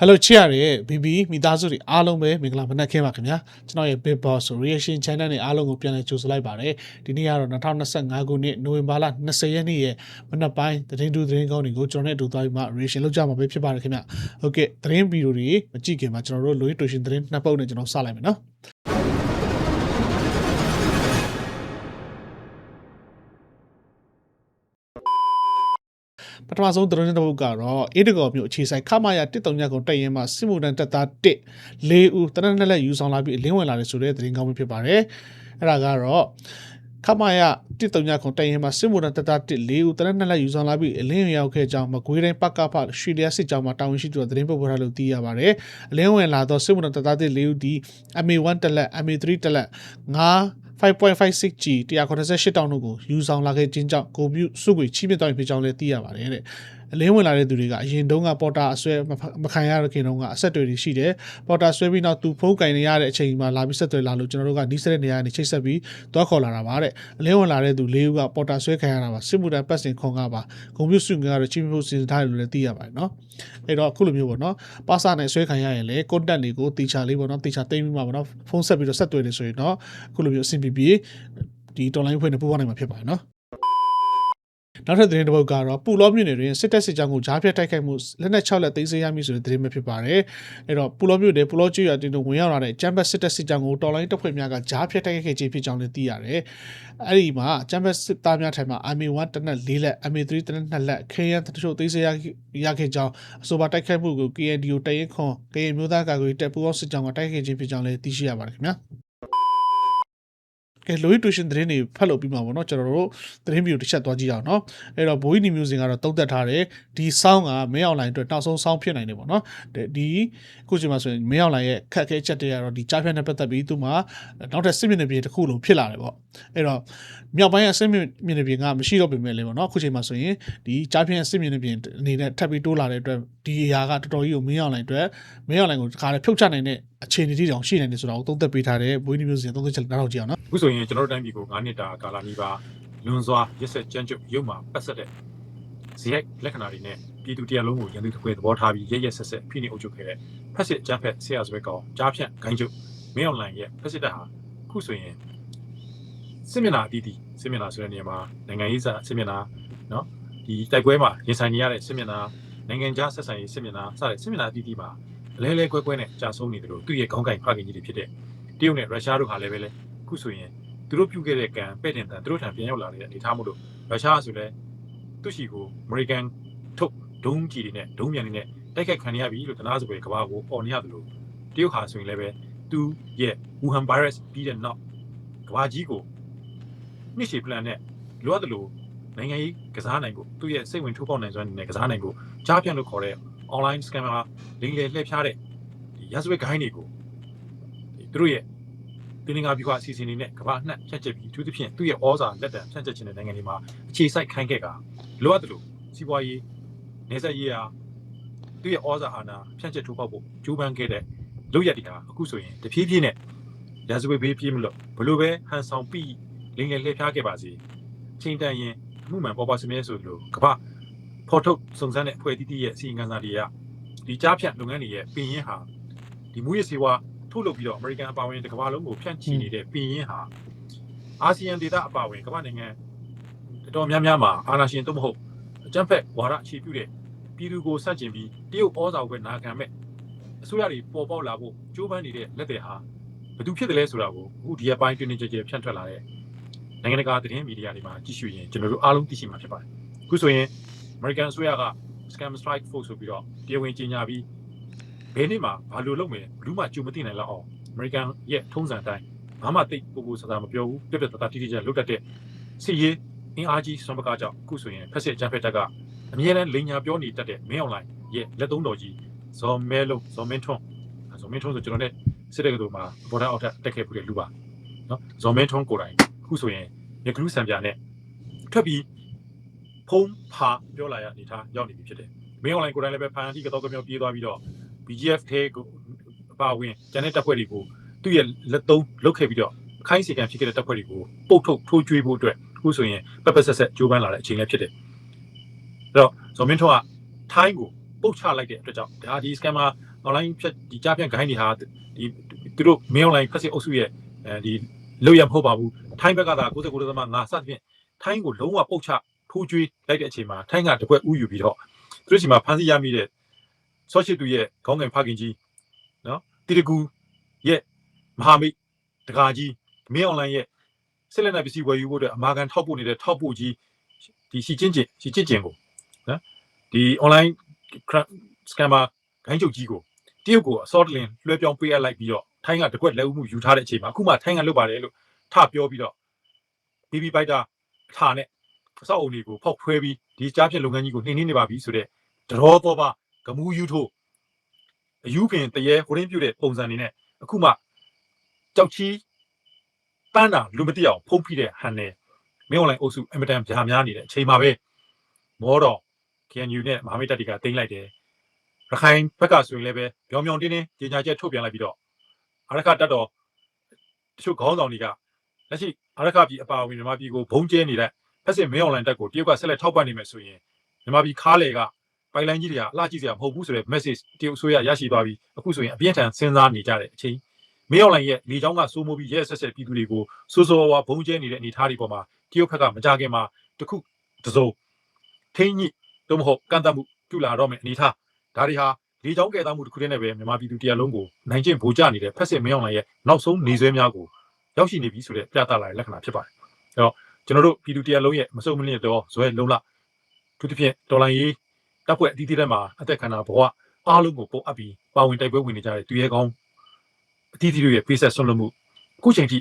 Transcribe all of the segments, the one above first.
ဟယ်လိုချစ်ရတဲ့ BB မိသားစုတွေအားလုံးပဲမင်္ဂလာမနက်ခင်းပါခင်ဗျာကျွန်တော်ရဲ့ Big Boss Reaction Channel နဲ့အားလုံးကိုပြန်လည်ကြိုဆိုလိုက်ပါတယ်ဒီနေ့ကတော့2025ခုနှစ်နိုဝင်ဘာလ20ရက်နေ့ရဲ့မနက်ပိုင်းသတင်းတူသတင်းကောင်းတွေကိုကျွန်တော်နဲ့အတူသွားပြီးမှ reaction လုပ်ကြမှာပဲဖြစ်ပါတယ်ခင်ဗျာဟုတ်ကဲ့သတင်းဗီဒီယိုတွေမကြည့်ခင်မှာကျွန်တော်တို့ Louis Tuition သတင်းနှစ်ပုဒ်နဲ့ကျွန်တော်စလိုက်မယ်နော် ပထမဆုံးသတင်းတစ်ပုဒ်ကတော့အေဒဂေါ်မြို့အခြေဆိုင်ခမာယာ139ကိုတက်ရင်မှာစစ်မှုထမ်းတပ်သား1 4ဦးတနက်နေ့လက်ယူဆောင်လာပြီးအလင်းဝင်လာတယ်ဆိုတဲ့သတင်းကောင်းပဲဖြစ်ပါတယ်။အဲ့ဒါကတော့ခမာယာ139ကိုတက်ရင်မှာစစ်မှုထမ်းတပ်သား1 4ဦးတနက်နေ့လက်ယူဆောင်လာပြီးအလင်းဝင်ရောက်ခဲ့ကြောင်းမကွေးတိုင်းပကဖရွှေလျားစစ်ကြောင်းမှာတာဝန်ရှိသူကသတင်းပို့ထားလို့သိရပါတယ်။အလင်းဝင်လာတော့စစ်မှုထမ်းတပ်သား1 4ဦးဒီ MA1 တက်လက် MA3 တက်လက်9 5.56G 188တောင်းတို့ကိုယူဆောင်လာခဲ့ခြင်းကြောင့်ကိုပြုစုကွေချိမြင့်သွားပြီဖြစ်ကြောင်းလည်းသိရပါတယ်တဲ့အလင်းဝင်လာတဲ့သူတွေကအရင်တုန်းကပေါ်တာအဆွဲမဖမခံရတဲ့ခင်တုန်းကအဆက်အသွယ်တွေရှိတယ်ပေါ်တာဆွဲပြီးနောက်သူဖုန်းကင်နေရတဲ့အချိန်မှာလာပြီးဆက်သွယ်လာလို့ကျွန်တော်တို့ကနီးစက်တဲ့နေရာကနေချိတ်ဆက်ပြီးတွားခေါ်လာတာပါတဲ့အလင်းဝင်လာတဲ့သူ၄ဦးကပေါ်တာဆွဲခံရတာပါစစ်မှုတန်းပတ်စင်ခွန်ကပါကွန်ပျူတာစုငယ်ကတော့ချိမြင့်ဖို့စီစဉ်ထားတယ်လို့လည်းသိရပါတယ်နော်အဲ့တော့အခုလိုမျိုးပေါ့နော်ပါစာနဲ့ဆွဲခံရရင်လည်း contact တွေကိုတီချာလေးပေါ့နော်တီချာတိမ့်ပြီးမှပေါ့နော်ဖုန်းဆက်ပြီးတော့ဆက်သွယ်နေဆိုရင်တော့အခုလိုမျိုးအဆင်ပြေပြေဒီ online ဖွဲ့နေပို့ပါနိုင်မှာဖြစ်ပါတယ်နော် နောက်ထပ်သတင်းတစ်ပုဒ်ကတော့ပူလောမြို့နယ်တွင်စစ်တပ်စစ်ကြောင်းကိုဂျားဖြတ်တိုက်ခိုက်မှုလက်နက်6လက်သိမ်းဆည်းရမည်ဆိုတဲ့သတင်းပဲဖြစ်ပါတယ်။အဲ့တော့ပူလောမြို့နယ်ပူလောကျွော်တင်တို့ဝင်ရောက်လာတဲ့ကျမ်းဘတ်စစ်တပ်စစ်ကြောင်းကိုတော်လိုင်းတပ်ဖွဲ့များကဂျားဖြတ်တိုက်ခိုက်ခဲ့ခြင်းဖြစ်ကြောင်းလည်းသိရတယ်။အဲ့ဒီမှာကျမ်းဘတ်စစ်သားများထိုင်မှာ MA1 တနက်4လက် MA3 တနက်2လက်ခေရန်တချို့သိမ်းဆည်းရရခဲ့ကြောင်းအဆိုပါတိုက်ခိုက်မှုကို KNDO တရင်ခွန် KN မျိုးသားကာကွယ်တပ်ပူလောစစ်ကြောင်းကတိုက်ခိုက်ခြင်းဖြစ်ကြောင်းလည်းသိရှိရပါတယ်ခင်ဗျာ။ ကဲ Louis Tuition သတင်းတွေဖတ်လို့ပြီးမှာပေါ့နော်ကျွန်တော်တို့သတင်းဗီဒီယိုတစ်ချက်သွားကြည့်အောင်နော်အဲ့တော့ Boy New Music ကတော့တုံးသက်ထားတယ်ဒီ sound ကမင်းအောင်လိုင်းအတွက်နောက်ဆုံး sound ဖြစ်နိုင်တယ်ပေါ့နော်ဒီအခုချိန်မှာဆိုရင်မင်းအောင်လိုင်းရဲ့ခက်ခဲချက်တွေကတော့ဒီကြားဖြတ်နဲ့ပတ်သက်ပြီးသူမှနောက်ထပ်စစ်မြင့်နေပြေတစ်ခုလုံးဖြစ်လာတယ်ပေါ့အဲ့တော့မြောက်ပိုင်းအစစ်မြင့်မြင့်နေပြေကမရှိတော့ပြင်မဲ့လေပေါ့နော်အခုချိန်မှာဆိုရင်ဒီကြားဖြတ်အစစ်မြင့်နေပြေအနေနဲ့ထပ်ပြီးတိုးလာတဲ့အတွက်ဒီအရာကတော်တော်ကြီးကိုမင်းအောင်လိုင်းအတွက်မင်းအောင်လိုင်းကိုတခါလေဖြုတ်ချနိုင်တဲ့ အခြေအနေတိတောင်ရှိနေတယ်ဆိုတာကိုသုံးသပ်ပေးထားတယ်ဘွေးနီမျိုးစီသုံးသပ်ချက်နားထောင်ကြည့်အောင်နော်အခုဆိုရင်ကျွန်တော်တို့တိုင်းပြည်ကို9နှစ်တာကာလနီးပါးလွန်စွာရက်ဆက်ကြမ်းကြုတ်ရုပ်မှပတ်သက်တဲ့ဇီဟိုက်လက္ခဏာတွေနဲ့ပြည်သူတရားလုံးကိုရန်သူတစ်ခွေသဘောထားပြီးရက်ရက်ဆက်ဆက်ဖိနှိပ်အုပ်ချုပ်ခဲ့တဲ့ဖက်စစ်ကြမ်းဖက်ဆရာဆွဲကောင်ကြားဖြန့်ဂိုင်းကျုပ်မင်းအောင်လှိုင်ရဲ့ဖက်စစ်တပ်ဟာအခုဆိုရင်စစ်မျက်နှာအတီးတီစစ်မျက်နှာဆိုတဲ့နေရာမှာနိုင်ငံရေးစာစစ်မျက်နှာနော်ဒီတိုက်ပွဲမှာရင်ဆိုင်နေရတဲ့စစ်မျက်နှာနိုင်ငံခြားဆက်ဆံရေးစစ်မျက်နှာစတဲ့စစ်မျက်နှာအတီးတီမှာ လဲလဲကွဲကွဲနဲ့ကြာဆုံးနေတယ်လို့သူ့ရဲ့ခေါင်းကိုင်ဖခင်ကြီးတွေဖြစ်တဲ့တရုတ်နဲ့ရုရှားတို့ဟာလည်းပဲလေအခုဆိုရင်သူတို့ပြုခဲ့တဲ့ကံပဲ့တင်တန်သူတို့ထံပြန်ရောက်လာတဲ့အနေအထားမို့လို့ရုရှားဆိုလဲသူ့ရှိကိုအမေရိကန်ထုတ်ဒုံးကြီးတွေနဲ့ဒုံးမြန်တွေနဲ့တိုက်ခိုက်ခံရပြီလို့တနာစပွဲကဘာကိုပေါ်နေရတယ်လို့တရုတ်ဟာဆိုရင်လည်းပဲသူရဲ့ Wuhan virus ပြီးတဲ့နောက်ကဘာကြီးကိုနှစ်ရှည် plan နဲ့လိုအပ်တယ်လို့နိုင်ငံရေးကစားနိုင်ဖို့သူ့ရဲ့စိတ်ဝင်ထိုးပေါက်နိုင်စွမ်းနဲ့ကစားနိုင်ဖို့ကြားပြန့်လို့ခေါ်တဲ့ online scammer လိမ်လည်လှည့်ဖျားတဲ့ဒီရာဇဝတ်ဂိုင်းတွေကိုဒီသူတို့ရဲ့တင်းငါပြခွာအစီအစဉ်တွေနဲ့ကမ္ဘာအနှံ့ဖြန့်ကျက်ပြီးသူသဖြင့်သူ့ရဲ့ဩဇာလက်တံဖြန့်ကျက်ခြင်းတဲ့နိုင်ငံတွေမှာအခြေစိုက်ခိုင်းခဲ့ကလိုအပ်တယ်လို့စီးပွားရေးနေဆက်ရေးဟာသူ့ရဲ့ဩဇာအာဏာဖြန့်ကျက်ထိုးပေါက်ဖို့ကြိုးပမ်းခဲ့တဲ့လုပ်ရက်တွေဟာအခုဆိုရင်တဖြည်းဖြည်းနဲ့ရာဇဝတ်ဘေးပြေးမလို့ဘလို့ပဲဟန်ဆောင်ပြီးလင်းငယ်လှည့်ဖျားခဲ့ပါစေချိန်တန်ရင်အမှုမှန်ပေါ်ပါစမြဲဆိုလို့ကမ္ဘာ ဖော်ထုတ်စုံစမ်းတဲ့အဖွဲ့အသီးသီးရဲ့အစီအငန်းစာတွေကဒီကြားဖြတ်လုပ်ငန်းတွေရဲ့ပင်ရင်းဟာဒီမူရစီဝါထုတ်လုပ်ပြီးတော့အမေရိကန်အပါအဝင်တစ်ကမ္ဘာလုံးကိုဖြန့်ချီနေတဲ့ပြည်ရင်းဟာအာဆီယံဒေသအပါအဝင်ကမ္ဘာနိုင်ငံတော်တော်များများမှာအာဏာရှင်တို့မဟုတ်အကြမ်းဖက်ဝါဒအခြေပြုတဲ့ပြည်သူကိုဆန့်ကျင်ပြီးတရုတ်ဩဇာကိုပဲနာခံမဲ့အစိုးရတွေပေါ်ပေါက်လာဖို့ကြိုးပမ်းနေတဲ့လက်တွေဟာဘယ်သူဖြစ်တယ်လဲဆိုတာကိုအခုဒီအပိုင်းတွင်တွင်ကြဲကြဲဖြန့်ထွက်လာတဲ့နိုင်ငံတကာသတင်းမီဒီယာတွေမှာကြည့်ရှုရင်ကျွန်တော်တို့အားလုံးသိရှိမှာဖြစ်ပါတယ်အခုဆိုရင် American အစိုးရက scam strike force ဆိုပြီးတော့တရားဝင်ကြေညာပြီးဘယ်နေ့မှဘာလို့လုပ်မယ်ဘူးမှကြုံမသိနိုင်လောက်အောင်အမေရိကန်ရဲ့ထုံးစံတိုင်းဘာမှတိတ်ပူပူဆဆမပြောဘူးပြက်ပြက်တတတိတိကျလုတ်တတ်တဲ့စစ်ရေးအင်အားကြီးစွမ်းပကားကြောင့်အခုဆိုရင်ဖက်စစ်အကြမ်းဖက်တပ်ကအမြဲတမ်းလိန်ညာပြောနေတတ်တဲ့မင်းအွန်လိုင်းရဲ့လက်သုံးတော်ကြီးဇော်မဲလုံးဇော်မင်းထွန်းဇော်မင်းထွန်းဆိုကျွန်တော်နဲ့စစ်တဲ့ကတူမှာဘော်ဒါအောက်ထက်တက်ခဲ့ပြီးတဲ့လူပါနော်ဇော်မင်းထွန်းကိုယ်တိုင်အခုဆိုရင်ရကလူးဆံပြနဲ့ထွက်ပြီး ဖုံးဖာပြောလာရအနေထားရောက်နေပြီဖြစ်တယ်မင်းအွန်လိုင်းကိုယ်တိုင်လည်းပဲဖန်တီကတော့ကမြောက်ပြေးသွားပြီးတော့ BGF ထဲကိုအပါဝင်ကျန်တဲ့တပ်ဖွဲ့တွေကိုသူ့ရဲ့လက်သုံးလုတ်ခဲ့ပြီးတော့အခိုင်းအစီကံဖြစ်ခဲ့တဲ့တပ်ဖွဲ့တွေကိုပုတ်ထုတ်ထိုးကျွေးဖို့အတွက်အခုဆိုရင်ပက်ပက်ဆက်ဆက်ကြိုးပမ်းလာတဲ့အချိန်လည်းဖြစ်တယ်။အဲ့တော့ဇော်မင်းထွန်းကထိုင်းကိုပုတ်ချလိုက်တဲ့အတွက်ကြောင့်ဒါဒီ scammer online ဖြတ်ဒီကြားဖြန့် gain တွေဟာဒီသူတို့ main online ဖက်စစ်အုပ်စုရဲ့အဲဒီလောက်ရမဟုတ်ပါဘူးထိုင်းဘက်ကသာ69.5စသဖြင့်ထိုင်းကိုလုံးဝပုတ်ချ ထိုးကျွေးလိုက်တဲ့အချိန်မှာထိုင်းကတကွက်ဥယူပြီးတော့သူတို့ချိန်မှာဖမ်းဆီးရမိတဲ့ဆော့ချစ်သူရဲ့ခေါင်းငယ်ဖခင်ကြီးနော်တီတကူရဲ့မဟာမိတ်တကာကြီး main online ရဲ့ဆက်လက်နဲ့ပစ္စည်းဝယ်ယူဖို့အတွက်အမာခံထောက်ပို့နေတဲ့ထောက်ပို့ကြီးဒီရှီချင်းချင်းရှီချင်းချင်းကိုနော်ဒီ online scammer ဂိုင်းချုပ်ကြီးကိုတရုတ်ကိုအစောတလင်လွှဲပြောင်းပေးအပ်လိုက်ပြီးတော့ထိုင်းကတကွက်လက်ဦးမှုယူထားတဲ့အချိန်မှာအခုမှထိုင်းကလုပ်ပါတယ်လို့ထပြောပြီးတော့ BB Fighter အထာနဲ့ အစောက်အုံတွေကိုဖောက်ခွဲပြီးဒီကြားဖြတ်လုပ်ငန်းကြီးကိုနှိမ့်နှင်းနေပါပြီဆိုတော့ဒရောတော့ပါဂမူးယူထို့အယူခင်တရေဟိုရင်းပြုတ်တဲ့ပုံစံနေနဲ့အခုမှကြောက်ချီပန်းတာလူမတိအောင်ဖုံးဖိတဲ့ဟန်နဲ့မင်းအွန်လိုင်းအုပ်စုအင်မတန်ဗျာများနေတဲ့အချိန်မှာပဲမောတော့ KNU နဲ့မဟာမိတ်တပ်တွေကတင်လိုက်တယ်ရခိုင်ဘက်ကဆိုရင်လည်းပဲပြောင်ပြောင်တင်းတင်းကြေညာချက်ထုတ်ပြန်လိုက်ပြီးတော့အရခတက်တော်တချို့ခေါင်းဆောင်တွေကလက်ရှိအရခပြည်အပါအဝင်မြန်မာပြည်ကိုဘုံကျဲနေတဲ့ ဖက်စစ်မင်းအွန်လိုင်းတပ်ကိုတရုတ်ကဆက်လက်ထောက်ပံ့နေမယ်ဆိုရင်မြန်မာပြည်ခါးလေကပိုင်လိုင်းကြီးတွေကအလှကြည့်စရာမဟုတ်ဘူးဆိုတဲ့ message တရုတ်အစိုးရရရှိသွားပြီးအခုဆိုရင်အပြင်းထန်စဉ်းစားနေကြတဲ့အချိန်မင်းအွန်လိုင်းရဲ့လေကြောင်းကစိုးမိုးပြီးရဲဆက်ဆက်ပြည်သူတွေကိုစိုးစိုးဝါးဘုံကျဲနေတဲ့အနေအထားတွေပေါ်မှာတရုတ်ဘက်ကမကြခင်မှာတခုတစုံထိန်းညိတော့မဟုတ်ကန့်တတ်မှုပြုလာတော့မယ်အနေအထားဒါတွေဟာလေကြောင်းကဲ့သားမှုတစ်ခုတည်းနဲ့ပဲမြန်မာပြည်သူတရားလုံးကိုနိုင်ကျင့်ဗိုလ်ကျနေတဲ့ဖက်စစ်မင်းအောင်လှိုင်ရဲ့နောက်ဆုံးနေဆွဲများကိုရောက်ရှိနေပြီဆိုတဲ့ပြသလာတဲ့လက္ခဏာဖြစ်ပါတယ်။အဲတော့ ကျွန်တော်တို့ပြည်သူတရားလုံးရဲ့မစုံမလင့်တော့ဇွဲလုံးလသူတစ်ဖြင့်တော်လိုင်းရေးတပ်ဖွဲ့အသီးသီးထဲမှာအသက်ခန္ဓာဘဝအားလုံးကိုပုံအပ်ပြီးပါဝင်တိုက်ပွဲဝင်နေကြတဲ့သူရဲကောင်းအသီးသီးတို့ရဲ့ပေးဆက်ဆွန့်လွတ်မှုအခုချိန်ထိ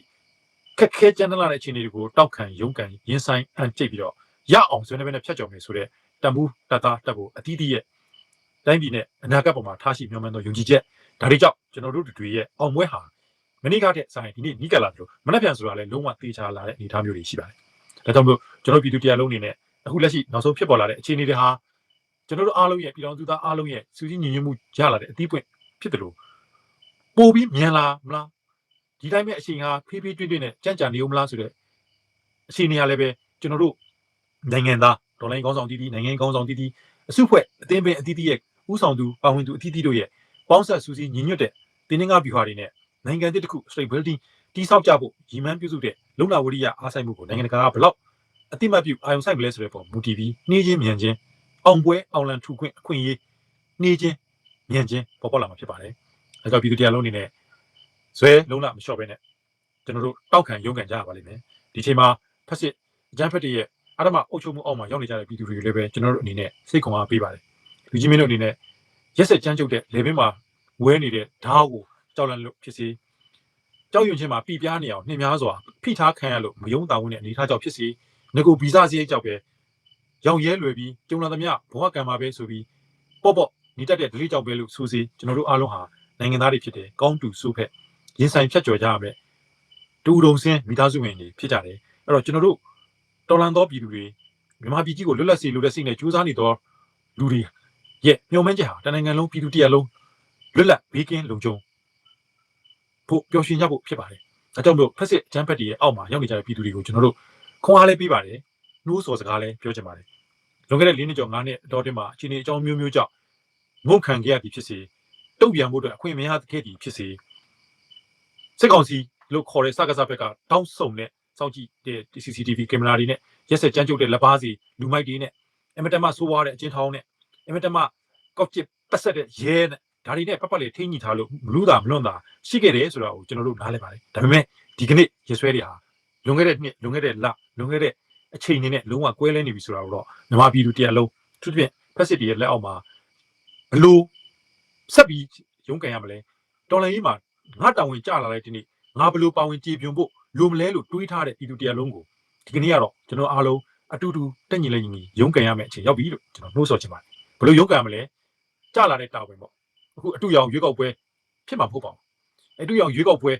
ခက်ခဲကြမ်းတမ်းလာတဲ့အခြေအနေတွေကိုတောက်ခံရုန်းကန်ရင်ဆိုင်အန်ကျိတ်ပြီးတော့ရအောင်ဆွေးနွေးနေဖြတ်ကျော်မယ်ဆိုတဲ့တံမှုတတ်သားတက်ဖို့အသီးသီးရဲ့တိုင်းပြည်နဲ့အနာဂတ်ပေါ်မှာထားရှိမျှော်မှန်းသောယုံကြည်ချက်ဒါတွေကြောင့်ကျွန်တော်တို့တွေရဲ့အောင်ပွဲဟာမနေ့ကတည်းကဆိုင်ဒီနေ့နီးကပ်လာတယ်လို့မနှက်ပြန်ဆိုတာလည်းလုံးဝသေချာလာတဲ့အနေအထားမျိုးတွေရှိပါတယ် ဒါကြောင့်မို့ကျွန်တော်ပြည်သူတရားလုံးအနေနဲ့အခုလက်ရှိနောက်ဆုံးဖြစ်ပေါ်လာတဲ့အခြေအနေတွေဟာကျွန်တော်တို့အားလုံးရဲ့ပြည်တော်သူသားအားလုံးရဲ့စူးစီးညီညွတ်မှုရလာတဲ့အသီးပွင့်ဖြစ်တယ်လို့ပို့ပြီးမြန်လာမလားဒီတိုင်းပဲအချိန်ဟာဖေးဖေးတွင်းတွင်းနဲ့ကြံ့ကြာနေဦးမလားဆိုတဲ့အခြေအနေကလည်းပဲကျွန်တော်တို့နိုင်ငံသားဒေါ်လာကောင်းဆောင်တီးတီးနိုင်ငံကောင်းဆောင်တီးတီးအစုဖွဲ့အသင်းပင်အသီးသီးရဲ့ဥဆောင်သူပါဝင်သူအသီးသီးတို့ရဲ့ပေါင်းဆက်စူးစီးညီညွတ်တဲ့တင်းနှင်းကားဗျူဟာတွေနဲ့နိုင်ငံတစ်ခု straight building တိဆောက်ကြဖို့ရည်မှန်းပြုစုတဲ့ လုံလဝရိယအားဆိုင်မှုကိုနိုင်ငံတကာကဘလောက်အတိမတ်ပြုအာရုံစိုက်မလဲဆိုတဲ့ပုံမူတည်ပြီးနှီးချင်းမြန်ချင်းအောင်ပွဲအောင်လံထူခွင့်အခွင့်အရေးနှီးချင်းမြန်ချင်းပေါ်ပေါက်လာမှာဖြစ်ပါတယ်။ဒါကြောင့်ပြည်သူတရားလုံးအနေနဲ့ဇွဲလုံးလမလျှော့ဘဲနဲ့ကျွန်တော်တို့တောက်ခံရုန်းကန်ကြရပါလိမ့်မယ်။ဒီချိန်မှာဖက်စစ်အကြမ်းဖက်တွေရဲ့အရမအုပ်ချုပ်မှုအောက်မှာရောက်နေကြတဲ့ပြည်သူတွေလည်းပဲကျွန်တော်တို့အနေနဲ့စိတ်ခွန်အားပေးပါတယ်။လူကြီးမင်းတို့အနေနဲ့ရက်ဆက်ကြမ်းကြုတ်တဲ့လေဘင်းမှာဝဲနေတဲ့ဓာတ်ကိုကြောက်လန့်လို့ဖြစ်စေ ကြောက်ရွံ့ခြင်းမှာပြပြားနေအောင်နှင်းများစွာဖိထားခံရလို့မယုံတာဝန်နဲ့အနေထားကြောင့်ဖြစ်စေငကိုဗီဇစရိတ်ကြောင့်ပဲရောင်ရဲလွယ်ပြီးကျုံလာသမျှဘဝကံမှာပဲဆိုပြီးပေါ့ပေါ့နေတတ်တဲ့ဒလိကြောင့်ပဲလို့ဆိုစီကျွန်တော်တို့အားလုံးဟာနိုင်ငံသားတွေဖြစ်တယ်ကောင်းတူစုဖက်ရင်ဆိုင်ဖြတ်ကျော်ကြရမယ်တူတုံစင်းမိသားစုဝင်တွေဖြစ်ကြတယ်အဲ့တော့ကျွန်တော်တို့တော်လန်သောပြည်သူတွေမြန်မာပြည်ကြီးကိုလွတ်လပ်စေလိုတဲ့စိတ်နဲ့ကြိုးစားနေသောလူတွေရဲ့မျှော်မှန်းချက်ဟာတနိုင်ငံလုံးပြည်သူတရက်လုံးလွတ်လပ်ဘေးကင်းလုံခြုံ ဖို့ပျော်ရွှင်ကြဖို့ဖြစ်ပါတယ်။ဒါကြောင့်မို့ဖက်စစ်ဂျမ်ဖက်တီရဲ့အောက်မှာရောက်နေကြတဲ့ပြည်သူတွေကိုကျွန်တော်တို့ခွန်အားလေးပေးပါတယ်။နှိုးဆော်စကားလည်းပြောချင်ပါတယ်။လွန်ခဲ့တဲ့၄နှစ်ကျော်၅နှစ်အတော်တင်မှာအချိန်အကြောင်းမျိုးမျိုးကြောင့်ငုံခံခဲ့ရသည်ဖြစ်စေတုံ့ပြန်ဖို့အတွက်အခွင့်အရေးခဲ့သည်ဖြစ်စေစစ်ကောင်စီလို့ခေါ်တဲ့စကားစားဘက်ကတောင်းဆုံတဲ့စောင့်ကြည့်တဲ့ CCTV ကင်မရာတွေနဲ့ရက်ဆက်ကြမ်းကြုတ်တဲ့လက်ပါစီလူမိုက်တွေနဲ့အမတမဆိုးွားတဲ့အချင်းထောင်းနဲ့အမတမကောက်ချစ်ပတ်ဆက်တဲ့ရဲနဲ့ ဒါတွေနဲ့ပတ်ပတ်လေးထိန်းညှိထားလို့မလူတာမလွန်တာရှိခဲ့တယ်ဆိုတော့ကျွန်တော်တို့နားလည်ပါတယ်ဒါပေမဲ့ဒီကနေ့ရဆွဲတွေဟာလွန်ခဲ့တဲ့နှစ်လွန်ခဲ့တဲ့လလွန်ခဲ့တဲ့အချိန်တွေနဲ့လုံးဝကွဲလဲနေပြီဆိုတာတော့မြန်မာပြည်သူတရားလုံးသူတစ်ပြည့်ဖက်စစ်တွေရဲ့လက်အောက်မှာဘလို့ဆက်ပြီးရုန်းကန်ရမလဲတော်လိုင်းကြီးမှာငါတာဝန်ကြလာတဲ့ဒီနေ့ငါဘလို့ပါဝင်ကြည်ပြွန်ဖို့လိုမလဲလို့တွေးထားတဲ့ပြည်သူတရားလုံးကိုဒီကနေ့ကတော့ကျွန်တော်အားလုံးအတူတူတက်ညီလက်ညီရုန်းကန်ရမယ့်အချိန်ရောက်ပြီလို့ကျွန်တော်နှိုးဆော်ချင်ပါတယ်ဘလို့ရုန်းကန်မလဲကြလာတဲ့တာဝန်ပေါ့ အခုအတူရောင်ရွေးကောက်ပွဲဖြစ်မှာမဟုတ်ပါဘူးအတူရောင်ရွေးကောက်ပွဲ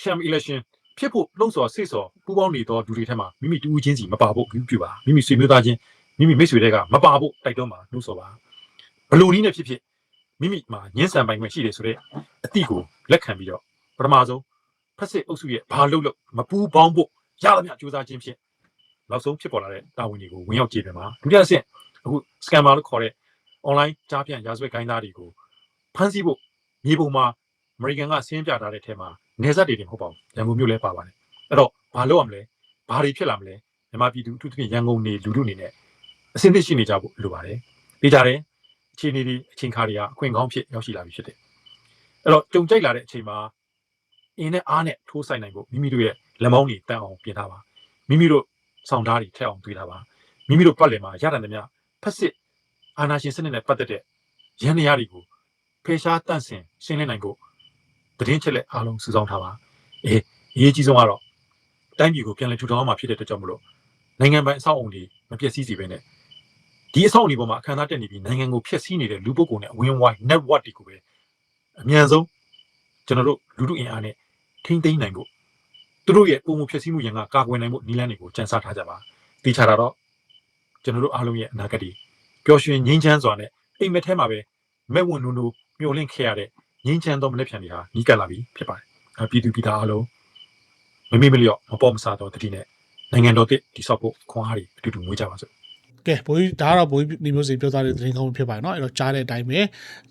sham election ဖြစ်ဖို့လှုံ့ဆော်ဆိတ်ဆော်ပူးပေါင်းနေသောလူတွေထဲမှာမိမိတူးချင်းစီမပါဖို့ပြုပြပါမိမိဆွေမျိုးသားချင်းမိမိမိတ်ဆွေတွေကမပါဖို့တိုက်တွန်းပါနှိုးဆော်ပါဘလို့နည်းနဲ့ဖြစ်ဖြစ်မိမိမှာညှင်းဆန်ပိုင်ခွင့်ရှိတယ်ဆိုတော့အတိကိုလက်ခံပြီးတော့ပထမဆုံးဖက်စစ်အုပ်စုရဲ့ဘာလို့လို့မပူးပေါင်းဖို့ရသမျှစူးစမ်းခြင်းဖြင့်နောက်ဆုံးဖြစ်ပေါ်လာတဲ့တာဝန်တွေကိုဝင်ရောက်ကြည့်ပြန်ပါဒုတိယဆင့်အခု scammer လို့ခေါ်တဲ့ online ကြားပြန်ရာဇဝတ်ခိုင်းသားတွေကို ဖမ်းဆီးဖို့မြေပုံမှာအမေရိကန်ကဆင်းပြထားတဲ့အထက်မှာနေဆက်တွေတင်မဟုတ်ပါဘူးရန်ကုန်မြို့လည်းပါပါတယ်အဲ့တော့ဘာလုပ်ရမလဲဘာတွေဖြစ်လာမလဲမြန်မာပြည်သူအထူးသဖြင့်ရန်ကုန်နေလူထုအနေနဲ့အစင်းသိရှိနေကြဖို့လိုပါတယ်ပြီးကြတယ်အခြေအနေဒီအချိန်ခါတွေကအခွင့်ကောင်းဖြစ်ရောက်ရှိလာပြီဖြစ်တယ်အဲ့တော့ကြုံကြိုက်လာတဲ့အချိန်မှာအင်းနဲ့အားနဲ့ထိုးဆိုင်နိုင်ဖို့မိမိတို့ရဲ့လက်မောင်းတွေတန်အောင်ပြင်ထားပါမိမိတို့ဆောင်ဓာတ်တွေထက်အောင်တွေးထားပါမိမိတို့ပတ်လည်မှာရတဲ့သမျှဖက်စစ်အာနာရှင်စနစ်နဲ့ပတ်သက်တဲ့ရန်နေရာတွေကို ဖေရှားတန့်စင်ရှင်းလင်းနိုင်ဖို့သတင်းချက်လက်အားလုံးစုဆောင်းထားပါအေးအရေးကြီးဆုံးကတော့တိုင်းပြည်ကိုပြန်လည်ထူထောင်အောင်မှာဖြစ်တဲ့အတွက်ကြောင့်မလို့နိုင်ငံပိုင်အဆောက်အုံတွေမပျက်စီးစေဘဲနဲ့ဒီအဆောက်အုံတွေပေါ်မှာအခမ်းအနားတက်နေပြီးနိုင်ငံကိုဖျက်ဆီးနေတဲ့လူပုဂ္ဂိုလ်နဲ့အဝင်းဝိုင်း network တွေကိုပဲအမြန်ဆုံးကျွန်တော်တို့လူထုအင်အားနဲ့ထိမ့်သိမ်းနိုင်ဖို့သူတို့ရဲ့ပုံမှုဖျက်ဆီးမှုရန်ကကာကွယ်နိုင်ဖို့နည်းလမ်းတွေကိုကြံစထားကြပါတိချာတာတော့ကျွန်တော်တို့အားလုံးရဲ့အနာဂတ်တွေပျော်ရွှင်ငြိမ်းချမ်းစွာနဲ့အိမ်မက်ထဲမှာပဲမဲ့ဝင်နုံနုံ မျောလင့်ခဲ့ရတဲ့ငြိမ်းချမ်းသောမနေ့ပြန်တွေဟာနီးကပ်လာပြီဖြစ်ပါတယ်အဲပြည်သူပြည်သားအားလုံးမမေ့မလျော့မပေါ်မဆတော့တတိနဲ့နိုင်ငံတော်တစ်တိဆောက်ဖို့ခွန်အားတွေအတူတူငွေကြပါစို့ ကဲဘိုးကြီးဒါကတော့ဘိုးကြီးနေမျိုးစီပြောသားတဲ့သတင်းကောင်းဖြစ်ပါတယ်เนาะအဲ့တော့ကြားတဲ့အတိုင်းပဲ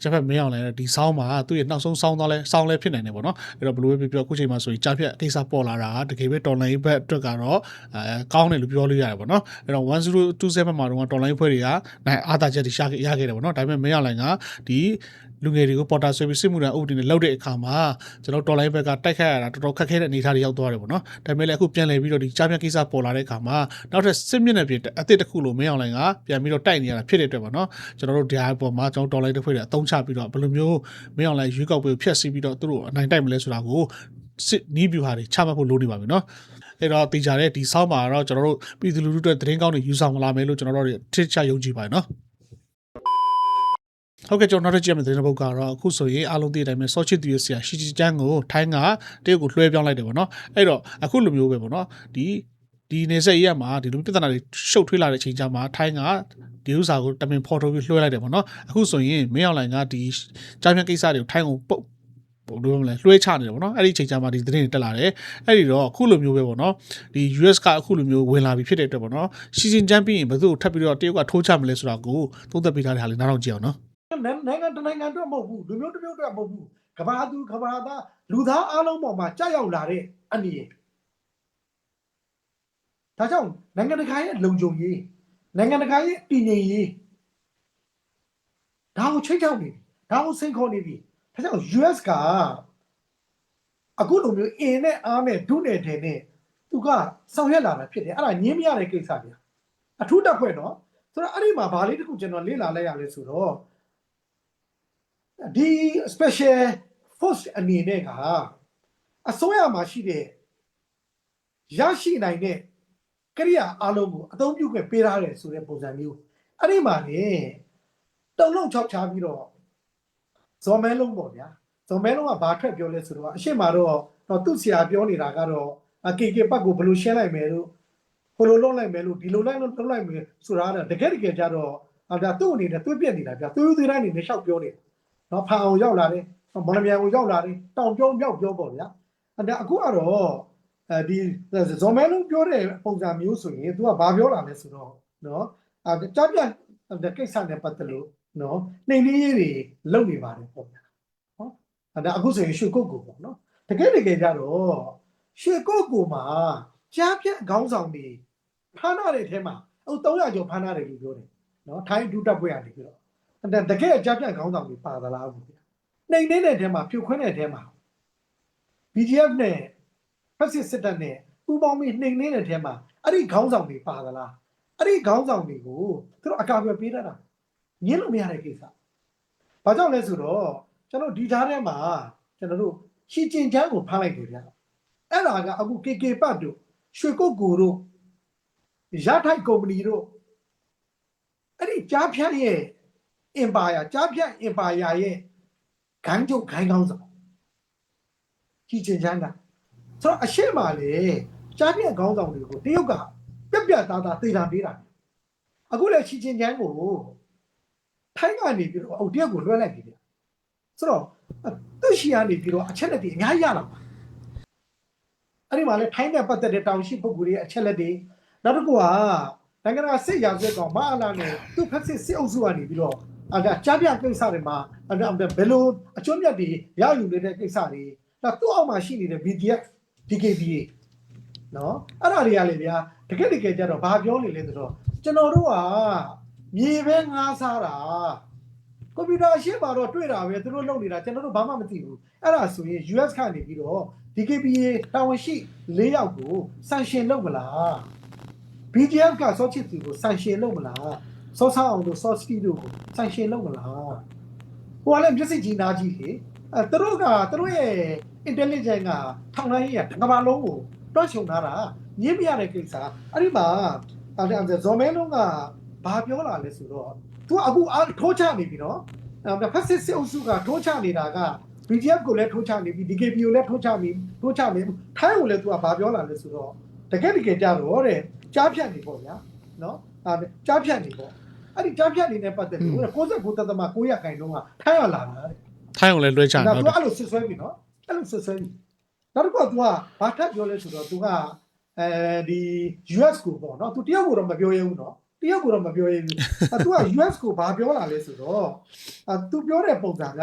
ချက်ဖက်မင်းအောင်လည်းဒီဆောင်းမှာသူ့ရဲ့နောက်ဆုံးဆောင်းသွားလဲဆောင်းလဲဖြစ်နိုင်တယ်ပေါ့เนาะအဲ့တော့ဘလို့ပဲပြောအခုချိန်မှာဆိုရင်ကြားဖြတ်အကိစ္စပေါ်လာတာတကယ်ပဲတော်လိုင်းဘက်အတွက်ကတော့အဲကောင်းတယ်လို့ပြောလို့ရတယ်ပေါ့เนาะအဲ့တော့1027မှာတော့တော်လိုင်းဖွဲ့တွေကနိုင်အားသာချက်တွေရှာရခဲ့တယ်ပေါ့เนาะဒါပေမဲ့မင်းအောင်လည်းကဒီ လူငယ်တွေကိုပေါ်တာဆွေးပြီးစစ်မှုထမ်းဥပဒေနဲ့လောက်တဲ့အခါမှာကျွန်တော်တော်လိုင်းဘက်ကတိုက်ခတ်ရတာတော်တော်ခက်ခဲတဲ့အနေအထားတွေရောက်သွားတယ်ပေါ့နော်ဒါပေမဲ့လည်းအခုပြန်လည်ပြီးတော့ဒီကြားပြတ်ကိစ္စပေါ်လာတဲ့အခါမှာနောက်ထပ်စစ်မျက်နှာပြင်အသစ်တစ်ခုလိုမင်းအောင်လိုင်းကပြန်ပြီးတော့တိုက်နေရတာဖြစ်တဲ့အတွက်ပေါ့နော်ကျွန်တော်တို့ဒီအပေါ်မှာကျွန်တော်တော်လိုင်းတစ်ဖွဲ့တွေအသုံးချပြီးတော့ဘယ်လိုမျိုးမင်းအောင်လိုင်းရွေးကောက်ပွဲကိုဖျက်ဆီးပြီးတော့သူတို့အနိုင်တိုက်မလဲဆိုတာကိုစစ်နီးဗျူဟာတွေချမှတ်ဖို့လိုနေပါပြီနော်အဲ့တော့တေချာတဲ့ဒီဆောင်းမှာတော့ကျွန်တော်တို့ပြည်သူလူထုအတွက်သတင်းကောင်းတွေယူဆောင်လာမယ်လို့ကျွန်တော်တို့ထိချယုံကြည်ပါတယ်နော် ဟုတ်ကဲ့ကျွန်တော်နောက်တစ်ကြည့်ရမယ့်သတင်းတစ်ပုဒ်ကတော့အခုဆိုရင်အားလုံးသိတဲ့အတိုင်းပဲဆော့ချစ်သူရဲ့ဆရာရှီချီကျန်းကိုထိုင်းကတရုတ်ကိုလွှဲပြောင်းလိုက်တယ်ပေါ့နော်အဲ့တော့အခုလိုမျိုးပဲပေါ့နော်ဒီဒီနေဆက်ရက်မှာဒီလိုပြဿနာတွေရှုပ်ထွေးလာတဲ့အချိန်ကျမှထိုင်းကဒီဥစ္စာကိုတမင်ဖော်ထုတ်ပြီးလွှဲလိုက်တယ်ပေါ့နော်အခုဆိုရင်မင်းအောင်လိုင်ကဒီကြားပြန်ကိစ္စတွေကိုထိုင်းကိုပုတ်ဘယ်လိုမလဲလွှဲချနေတယ်ပေါ့နော်အဲ့ဒီအချိန်ကျမှဒီသတင်းတွေတက်လာတယ်အဲ့ဒီတော့အခုလိုမျိုးပဲပေါ့နော်ဒီ US ကအခုလိုမျိုးဝင်လာပြီးဖြစ်တဲ့အတွက်ပေါ့နော်ရှီချင်ကျန်းပြီးရင်ဘယ်သူ့ကိုထပ်ပြီးတော့တရုတ်ကထိုးချမလဲဆိုတာကိုသုံးသပ်ပေးထားတဲ့ဟာလေးနားထောင်ကြည့်အောင်နော် နိုင်ငံတစ်နိုင်ငံအတွက်မဟုတ်ဘူးလူမျိုးတစ်မျိုးအတွက်မဟုတ်ဘူးကဘာသူကဘာသားလူသားအားလုံးပေါ်မှာကြောက်ရောက်လာတဲ့အနေရဒါကြောင့်နိုင်ငံတကာရဲ့လုံခြုံရေးနိုင်ငံတကာရဲ့တည်ငြိမ်ရေးဒါကိုချိတ်ချောက်နေပြီဒါကိုစိန်ခေါ်နေပြီဒါကြောင့် US ကအခုလိုမျိုးအင်းနဲ့အားနဲ့ဒုနဲ့တဲ့နဲ့သူကဆောင်ရွက်လာတာဖြစ်တယ်အဲ့ဒါညင်းမရတဲ့ကိစ္စပြအထူးတက်ဖွဲ့တော့ဆိုတော့အဲ့ဒီမှာဗာလေးတစ်ခုကျွန်တော်လေ့လာလိုက်ရလဲဆိုတော့ ဒီ special force အနေနဲ့ကအစိုးရမှာရှိတဲ့ရရှိနိုင်တဲ့ကရိယာအလုံးကိုအသုံးပြုခွင့်ပေးထားတယ်ဆိုတဲ့ပုံစံမျိုးအဲ့ဒီမှာနေတုံလုံးချောက်ချပြီးတော့ဇော်မဲလုံးပေါ့ဗျာဇော်မဲလုံးကဘာထွက်ပြောလဲဆိုတော့အရှိမတော့တော့သူ့ဆရာပြောနေတာကတော့အကေကေပတ်ကိုဘယ်လိုရှင်းလိုက်မယ်လို့ဟိုလိုလုံးလိုက်မယ်လို့ဒီလိုလိုက်လို့လုံးလိုက်မယ်ဆိုတာကတကယ်တကယ်ကြတော့အာဒါသူ့အနေနဲ့တွေးပြက်နေတာဗျာသွေးသွေးတိုင်းအနေနဲ့ရှောက်ပြောနေတာ နော်ဖန်အောင်ရောက်လာတယ်မော်လမြိုင်ကိုရောက်လာတယ်တောင်ပြောမြောက်ပြောပေါ့ဗျာအဲ့ဒါအခုကတော့အဲဒီဇော်မဲလုံးပြောတဲ့ပုံစံမျိုးဆိုရင် तू ကဘာပြောလာလဲဆိုတော့နော်အာကြားပြတဲ့ကိစ္စနဲ့ပတ်သက်လို့နော်နှိမ်လေးရေးတွေလုပ်နေပါတယ်ပေါ့ဗျာနော်အဲ့ဒါအခုဆိုရင်ရွှေကုတ်ကိုပေါ့နော်တကယ်တကယ်ကြတော့ရွှေကုတ်ကိုမှာကြားပြခေါင်းဆောင်တွေဖမ်းထားတဲ့အထဲမှာဟို300ကျော်ဖမ်းထားတယ်လို့ပြောတယ်နော်ထိုင်းဒုတပ်ဖွဲ့ကနေပြီးတော့အဲ့ဒါ တကယ်အကြပြန့်ခေါင်းဆောင်တွေပါသလားဘူးဗျ။နှိမ်နေတဲ့ထဲမှာဖြုတ်ခွင်းတဲ့ထဲမှာ BGF နဲ့ဖက်စစ်စစ်တပ်နဲ့ပူးပေါင်းပြီးနှိမ်နေတဲ့ထဲမှာအဲ့ဒီခေါင်းဆောင်တွေပါသလား။အဲ့ဒီခေါင်းဆောင်တွေကိုသူတို့အကာအကွယ်ပေးတတ်တာညင်းလို့မရတဲ့ကိစ္စ။ဘာကြောင့်လဲဆိုတော့ကျွန်တော်ဒီဓာတ်ထဲမှာကျွန်တော်တို့ရှီကျင်ချမ်းကိုဖမ်းလိုက်တယ်ဗျ။အဲ့ဒါကအခု KK ပတ်တို့ရွှေကုတ်ကိုတို့ရထိုက်ကုမ္ပဏီတို့အဲ့ဒီကြားဖြတ်ရဲ့ empire ကြားဖြတ် empire ရဲ့ဂိုင်းချုပ်ဂိုင်းကောင်းဆောင်ကြီးချင်းချမ်းကဆိုတော့အရှိမလေကြားဖြတ်ခေါင်းဆောင်တွေကိုတရုတ်ကပြက်ပြက်သားသားသေတာပေးတာအခုလည်းချီချင်းချမ်းကိုထိုင်းကနေပြီးတော့အုတ်တရက်ကိုလွှဲလိုက်ပြီဗျဆိုတော့သူရှိကနေပြီးတော့အချက်လက်တွေအများကြီးရလာပါအဲ့ဒီမှာလဲထိုင်းနဲ့ပတ်သက်တဲ့တောင်ရှိပုဂ္ဂိုလ်တွေရဲ့အချက်လက်တွေနောက်တစ်ခုကနိုင်ငံကစစ်ရာဇဝတ်ကောင်မအားလာနဲ့သူ့ဖက်စစ်စစ်အုပ်စုကနေပြီးတော့ အဲ့ဒါကြားပြကိစ္စတွေမှာအဲ့ဒါဘယ်လိုအကျွမ်းမြတ်တွေရယူနေတဲ့ကိစ္စတွေဒါသူ့အောက်မှာရှိနေတဲ့ BDF DKBA နော်အဲ့ဒါတွေကလေဗျာတကယ်တကယ်ကြတော့ဘာပြောနေလဲဆိုတော့ကျွန်တော်တို့ကမြေပဲငားစားတာကွန်ပျူတာရှင်းပါတော့တွေ့တာပဲသူတို့လုပ်နေတာကျွန်တော်တို့ဘာမှမသိဘူးအဲ့ဒါဆိုရင် US ကနေပြီးတော့ DKBA တာဝန်ရှိ၄ယောက်ကို sanction လုပ်မလား BGF ကစောချစ်သူကို sanction လုပ်မလား စောဆောင်းအောင်တို့ soft skill တို့ကို sanction လုပ်မလားဟိုကလည်းမျက်စိကြီးနားကြီးလေအဲသူတို့ကသူတို့ရဲ့ intelligence ကထောင်လိုင်းကြီးကတစ်ကမ္ဘာလုံးကိုတွန့်ချုံထားတာညင်းမရတဲ့ကိစ္စအဲ့ဒီမှာအဲ့ဇော်မဲလုံးကဘာပြောလာလဲဆိုတော့ तू အခုအားထိုးချနေပြီနော်အဲ့ဖက်စစ်စစ်အုပ်စုကထိုးချနေတာက BGF ကိုလည်းထိုးချနေပြီ DKP ကိုလည်းထိုးချနေထိုးချနေထိုင်းကိုလည်း तू ကဘာပြောလာလဲဆိုတော့တကယ်တကယ်ကြတော့တဲ့ကြားဖြတ်နေပေါ့ဗျာနော် အဲကြားဖြတ်နေပေါ့အဲ့ဒီကြားဖြတ်နေနဲ့ပတ်သက်ပြီး69တသမ900ခိုင်တုန်းကထိုင်းရလာတာတဲ့ ထိုင်းကိုလည်းလွှဲချ ဒါ တယ် သူ ဟုတ်တယ် အဲ့လိုဆွဆွဲပြီနော်အဲ့လိုဆွဆွဲပြီနောက်တစ်ခုက तू ကဘာထပ်ပြောလဲဆိုတော့ तू ကအဲဒီ US ကိုပေါ့နော် तू တယောက်ကိုတော့မပြောရဘူးနော်တယောက်ကိုတော့မပြောရဘူးအဲ तू က US ကိုဘာပြောလာလဲဆိုတော့အဲ तू ပြောတဲ့ပုံစံက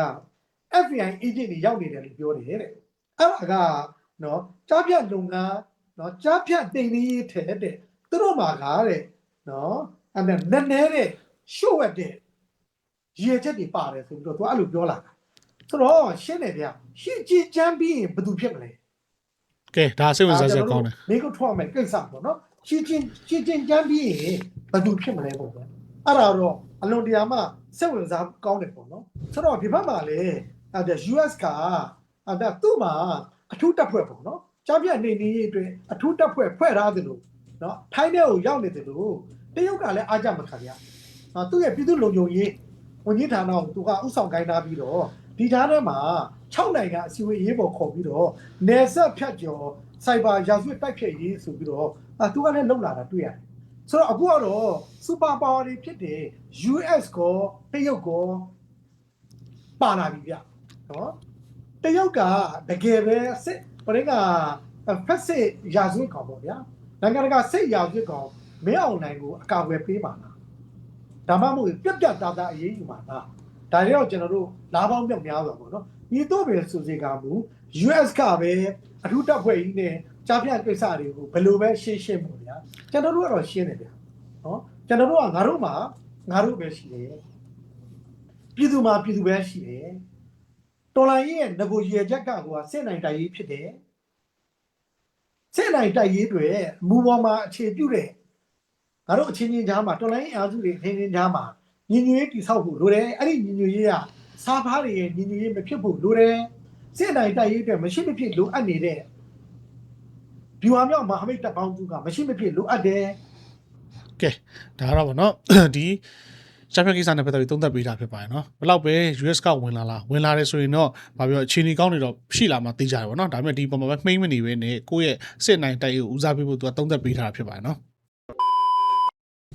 FBI agent တွေရောက်နေတယ်လို့ပြောတယ်တဲ့အဲ့ဒါကနော်ကြားဖြတ်လုပ်ငန်းနော်ကြားဖြတ်တင်နေရေးထဲတဲ့သူတို့မှာကားတဲ့ နော်အဲ့ဒါနည်းနည်းတဲ့ရှို့ဝက်တဲ့ရည်ချက်တွေပါတယ်ဆိုပြီးတော့ तू အဲ့လိုပြောလာတာဆိုတော့ရှင်းတယ်ဗျရှင်းကြည်ချမ်းပြီးရင်ဘယ်သူဖြစ်မလဲကဲဒါစိတ်ဝင်စားစရာကောင်းတယ်မိကိုထွက်မယ်ကိစ္စပေါ့နော်ရှင်းချင်းရှင်းချင်းချမ်းပြီးရင်ဘယ်သူဖြစ်မလဲပေါ့ဗျအဲ့ဒါတော့အလွန်တရာမှစိတ်ဝင်စားကောင်းတယ်ပေါ့နော်ဆိုတော့ဒီဘက်မှာလေအဲ့ဒါ US ကအဲ့ဒါသူ့မှာအထူးတပ်ဖွဲ့ပေါ့နော်ကြားပြနေနေရေးအတွက်အထူးတပ်ဖွဲ့ဖွဲ့ထားတယ်လို့ နော်ထိုင်းထဲကိုရောက်နေတယ်လို့တရုတ်ကလည်းအားကြမခံရနော်သူ့ရဲ့ပြည်သူ့လုံခြုံရေးဝန်ကြီးဌာနကိုသူကဥဆောင်ခိုင်းထားပြီးတော့ဒီကြားထဲမှာ6နိုင်ငံအစည်းအဝေးရေးပေါ်ခေါ်ပြီးတော့နယ်စပ်ဖြတ်ကျော်စိုက်ဘာရာဇဝတ်တိုက်ဖျက်ရေးဆိုပြီးတော့အဲသူကလည်းလုံလာတာတွေ့ရတယ်။ဆိုတော့အခုကတော့စူပါပါဝါတွေဖြစ်တဲ့ US ကိုတရုတ်ကိုပါလာပြီဗျ။နော်တရုတ်ကတကယ်ပဲစစ်ပရင်းကဖက်စစ်ရာဇဝတ်ကောင်ပေါ့ဗျာ။ နိုင်ငံတကာစစ်ရာဇဝတ်ကောင်မင်းအောင်နိုင်ကိုအကာအကွယ်ပေးပါလား။ဒါမှမဟုတ်ပြက်ပြက်သားသားအရေးယူပါလား။ဒါတွေတော့ကျွန်တော်တို့လားပေါင်းပြောက်များစွာပေါ့နော်ဒီတော့ပဲဆိုစေကမူ US ကပဲအထူးတပ်ဖွဲ့ကြီးနဲ့ကြားဖြတ်ကိစ္စတွေကိုဘယ်လိုပဲရှင်းရှင်းပေါ့ဗျာကျွန်တော်တို့ကတော့ရှင်းတယ်ဗျာနော်ကျွန်တော်တို့ကငါတို့မှာငါတို့ပဲရှိတယ်ပြည်သူမှာပြည်သူပဲရှိတယ်တော်လိုင်းရဲ့ငကိုရေချက်ကကိုကစစ်နိုင်တိုက်ရေးဖြစ်တယ် စစ်နိုင်တိုက်ရေးတွေမူပေါ်မှာအခြေပြုတဲ့ငါတို့အချင်းချင်းကြားမှာတော်လိုင်းအားစုတွေအချင်းချင်းကြားမှာညီညွတ်ရေးတိဆောက်ဖို့လိုတယ်အဲ့ဒီညီညွတ်ရေးကစားဖားတွေရဲ့ညီညွတ်ရေးမဖြစ်ဖို့လိုတယ်စစ်တိုင်းတိုက်ရေးအတွက်မရှိမဖြစ်လိုအပ်နေတဲ့ဒီဝါမြောက်မဟာမိတ်တပ်ပေါင်းစုကမရှိမဖြစ်လိုအပ်တယ်ကဲဒါကတော့ဗောနော်ဒီ ချန်ပီယံကိစ္စနဲ့ပတ်သက်ပြီးသုံးသပ်ပေးတာဖြစ်ပါတယ်နော်ဘယ်တော့ပဲ US ကဝင်လာလားဝင်လာတယ်ဆိုရင်တော့ဗာပြောအခြေအနေကောင်းနေတော့ရှိလာမှသိကြတယ်ဗောနော်ဒါပေမဲ့ဒီပုံမှာပဲမှိမ့်မနေပဲနဲ့ကိုယ့်ရဲ့စစ်နိုင်တိုက်ကိုဦးစားပေးဖို့သူကသုံးသပ်ပေးထားတာဖြစ်ပါတယ်နော်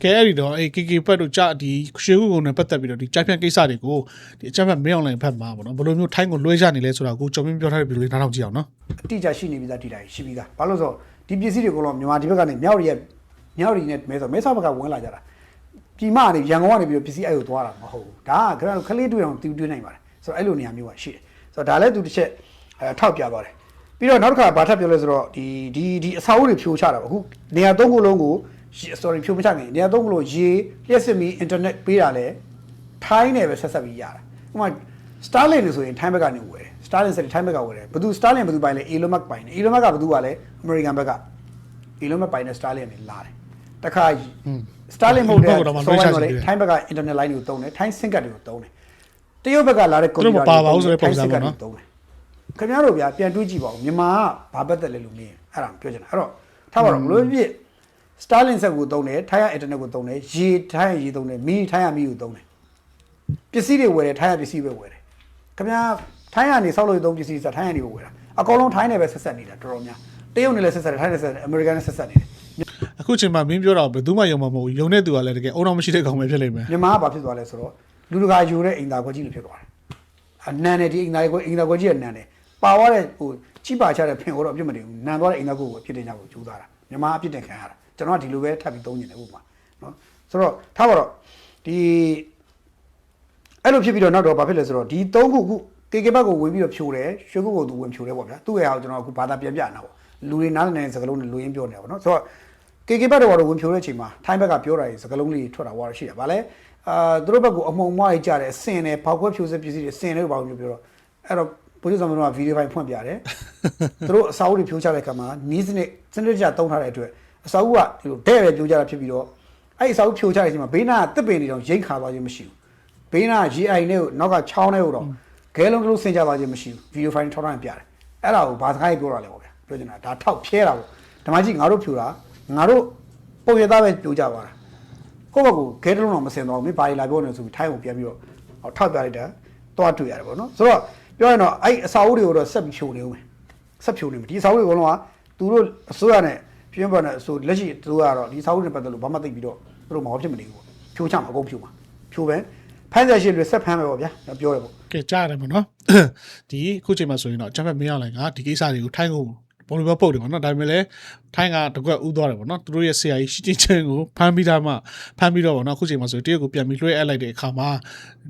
ကဲအဲ့ဒီတော့အေ KK ဘက်တို့ကြာဒီရှေးဦးကုန်းနဲ့ပတ်သက်ပြီးတော့ဒီချန်ပီယံကိစ္စတွေကိုဒီအချက်ဘက်မင်းအွန်လိုင်းဘက်မှာဗောနော်ဘယ်လိုမျိုးထိုင်းကိုလွှဲချနေလဲဆိုတာကိုကျော်မင်းပြောထားတဲ့ဗီဒီယိုလေးနားထောင်ကြည့်အောင်နော်အတိအကျရှိနေပြီသားဒီတိုင်းရှိပြီသားဘာလို့လဲဆိုတော့ဒီပစ္စည်းတွေကတော့မြန်မာဒီဘက်ကနေမြောက်ရီရဲ့မြောက်ရီနဲ့မဲဆိုမဲဆောက်ဘက်ကဝင်လာကြတာ ပြည်မကနေရန်ကုန်ကနေပြီးတော့ပစ္စည်းအဲ့ကိုသွားတာမဟုတ်ဘူးဒါကခဏခလေးတွေ့အောင်တူတွေ့နိုင်ပါတယ်ဆိုတော့အဲ့လိုနေရာမျိုးကရှိတယ်ဆိုတော့ဒါလည်းသူတစ်ချက်အဲထောက်ပြသွားတယ်ပြီးတော့နောက်တစ်ခါဘာထပ်ပြောလဲဆိုတော့ဒီဒီဒီအစာအုပ်တွေဖြိုချတာပါအခုနေရာသုံးခုလုံးကို sorry ဖြိုမချခင်နေရာသုံးခုလုံးရေလျှက်စစ်မီ internet ပေးတာလဲထိုင်းနဲ့ပဲဆက်ဆက်ပြီးရတာဥပမာ Starlink လို့ဆိုရင်ထိုင်းဘက်ကနေဝယ်တယ် Starlink ဆိုရင်ထိုင်းဘက်ကဝယ်တယ်ဘယ်သူ Starlink ဘယ်သူပိုင်လဲ Elon Musk ပိုင်တယ် Elon Musk ကဘယ်သူကလဲ American ဘက်က Elon Musk ပိုင်တဲ့ Starlink ကနေလာတယ်တခါ Starlink မဟုတ်တဲ့ဘယ်ဘက်ကတော့မှလွှဲချချင်တယ်ထိုင်းဘက်က internet line တွေကိုတုံးတယ်ထိုင်း SIM card တွေကိုတုံးတယ်တရုတ်ဘက်ကလာတဲ့သူတို့မပါပါဘူးဆိုတဲ့ပုံစံပေါ့နော်တုံးတယ်ခင်ဗျားတို့ဗျာပြန်တွေးကြည့်ပါဦးမြန်မာကဘာပတ်သက်လဲလို့မေးရင်အဲ့ဒါမပြောချင်တာအဲ့တော့ထားပါတော့ဘလို့ဖြစ် Starlink ဆက်ကိုတုံးတယ်ထိုင်းရ internet ကိုတုံးတယ်ရေထိုင်းရရေတုံးတယ်မီထိုင်းရမီကိုတုံးတယ်ပစ္စည်းတွေဝယ်တယ်ထိုင်းရပစ္စည်းပဲဝယ်တယ်ခင်ဗျားထိုင်းရနေဆောက်လို့သုံးပစ္စည်းဆိုထိုင်းရနေကိုဝယ်တာအကောင်လုံးထိုင်းနေပဲဆက်ဆက်နေတာတော်တော်များတရုတ်နဲ့လည်းဆက်ဆက်တယ်ထိုင်းနဲ့ဆက်ဆက်တယ်အမေရိကန်နဲ့ဆက်ဆက်နေတယ် အခုချိန်မှာမင်းပြောတာဘယ်သူမှယုံမှာမဟုတ်ဘူးယုံတဲ့သူကလည်းတကယ်အုံတော့မရှိတဲ့ကောင်ပဲဖြစ်လိမ့်မယ်မြန်မာကဘာဖြစ်သွားလဲဆိုတော့လူတကာယူတဲ့အိမ်သာခွက်ကြီးလိုဖြစ်သွားတယ်အနန်နဲ့ဒီအိမ်သာခွက်အိမ်သာခွက်ကြီးကနန်တယ်ပါသွားတဲ့ဟိုချိပါချတဲ့ဖင်ကိုတော့အပြစ်မတင်ဘူးနန်သွားတဲ့အိမ်သာခွက်ကိုအပြစ်တင်ကြဖို့ကြိုးစားတာမြန်မာအပြစ်တင်ခံရတာကျွန်တော်ကဒီလိုပဲထပ်ပြီးသုံးနေတယ်ဥပမာနော်ဆိုတော့ထားပါတော့ဒီအဲ့လိုဖြစ်ပြီးတော့နောက်တော့ဘာဖြစ်လဲဆိုတော့ဒီသုံးခုခုကေကေဘတ်ကိုဝင်ပြီးတော့ဖြိုတယ်ရွှေကုတ်ကိုသူဝင်ဖြိုတယ်ပေါ့ဗျာသူ့ရဲ့ဟာကိုကျွန်တော်အခုဘာသာပြန်ပြနေတာပေါ့လူတွေနားလည်နေတဲ့စကားလုံးနဲ့လူရင်းပြောနေတာပေါ့နော်ဆိုတော့ ကေကေဘတ်တော့ဝင်ဖြိုတဲ့အချိန်မှာထိုင်းဘက်ကပြောတာကြီးစကားလုံးလေးထွက်တာဟောရှိတာဗာလဲအာသူတို့ဘက်ကအမှုံမွားကြီးကြတယ်စင်တယ်ဖောက်ခွဲဖြိုးစပစ္စည်းတွေစင်တယ်ဘာလို့ပြောတော့အဲ့တော့ဘုရားဆောင်ကတော့ဗီဒီယိုဖိုင်ဖွင့်ပြတယ်သူတို့အစာအုပ်တွေဖြိုးချတဲ့အခါမှာနီးစနစ်စနစ်ကြတုံးထားတဲ့အတွက်အစာအုပ်ကဒီလိုတဲ့ပဲဖြိုးချတာဖြစ်ပြီးတော့အဲ့ဒီအစာအုပ်ဖြိုးချတဲ့အချိန်မှာဘေးနာကတစ်ပင်တွေတော့ရိတ်ခါသွားခြင်းမရှိဘူးဘေးနာရေအိုင်နဲ့ကိုနောက်ကချောင်းနဲ့ကိုတော့ဂဲလုံးကလေးဆင်ကြသွားခြင်းမရှိဘူးဗီဒီယိုဖိုင်ထောက်ထားပြတယ်အဲ့ဒါကိုဘာစကားကြီးပြောတာလဲပေါ့ဗျာပြောချင်တာဒါထောက်ဖြဲတာပေါ့ဓမ္မကြီးငါတို့ဖြူတာ ငါတို့ပုံရသားပဲပြိုကြပါတာကိုယ့်ဘက်ကဂဲတလုံးတော့မစင်တော့ဘူးမင်းဘာကြီးလာပြောနေဆိုပြီးထိုင်းကိုပြန်ပြီးတော့ဟောထောက်ပြလိုက်တာတွားတွေ့ရတယ်ပေါ့နော်ဆိုတော့ပြောရင်တော့အဲ့အစာအုပ်တွေကိုတော့ဆက်ပြီးဖြိုနေဦးမယ်ဆက်ဖြိုနေမယ်ဒီအစာအုပ်တွေအကုန်လုံးကသူတို့အစိုးရနဲ့ပြင်းပေါ်နဲ့ဆိုလက်ရှိသူကတော့ဒီအစာအုပ်တွေပတ်သက်လို့ဘာမှသိပြီးတော့သူတို့မဟုတ်ဖြစ်မနေဘူးပေါ့ဖြိုချမှာအကုန်ဖြိုမှာဖြိုပဲဖမ်းဆက်ရှိတွေဆက်ဖမ်းမယ်ပေါ့ဗျာပြောရပေါ့ကဲကြားရတယ်မနော်ဒီခုချိန်မှာဆိုရင်တော့ကျွန်တော်မင်းအောင်လိုင်ကဒီကိစ္စတွေကိုထိုင်းကို ဘုံလိုပဲပုတ်တယ်ပေါ့နော်ဒါပေမဲ့လည်းထိုင်းကတကွက်ဥသွားတယ်ပေါ့နော်သူတို့ရဲ့ဆရာကြီးရှိချင်းချင်းကိုဖမ်းပြီးသားမှဖမ်းပြီးတော့ပေါ့နော်ခုချိန်မှာဆိုရင်တရက်ကိုပြန်ပြီးလွှဲအပ်လိုက်တဲ့အခါမှာ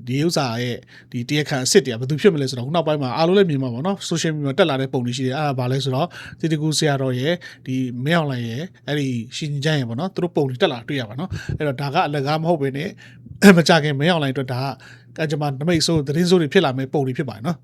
ဒီဥစ္စာရဲ့ဒီတရားခံအစ်စ်တွေကဘယ်သူဖြစ်မလဲဆိုတော့ခုနောက်ပိုင်းမှာအားလုံးလည်းမြင်မှာပေါ့နော် social media တက်လာတဲ့ပုံတွေရှိတယ်အဲ့ဒါဘာလဲဆိုတော့တီတကူဆရာတော်ရဲ့ဒီမင်းအောင်လိုင်ရဲ့အဲ့ဒီရှင်ချမ်းရဲ့ပေါ့နော်သူတို့ပုံတွေတက်လာတွေ့ရပါနော်အဲ့တော့ဒါကအလကားမဟုတ်ဘဲနဲ့မကြခင်မင်းအောင်လိုင်အတွက်ဒါကကကြမှာနမိတ်ဆိုးသတင်းဆိုးတွေဖြစ်လာမယ့်ပုံတွေဖြစ်ပါတယ်နော်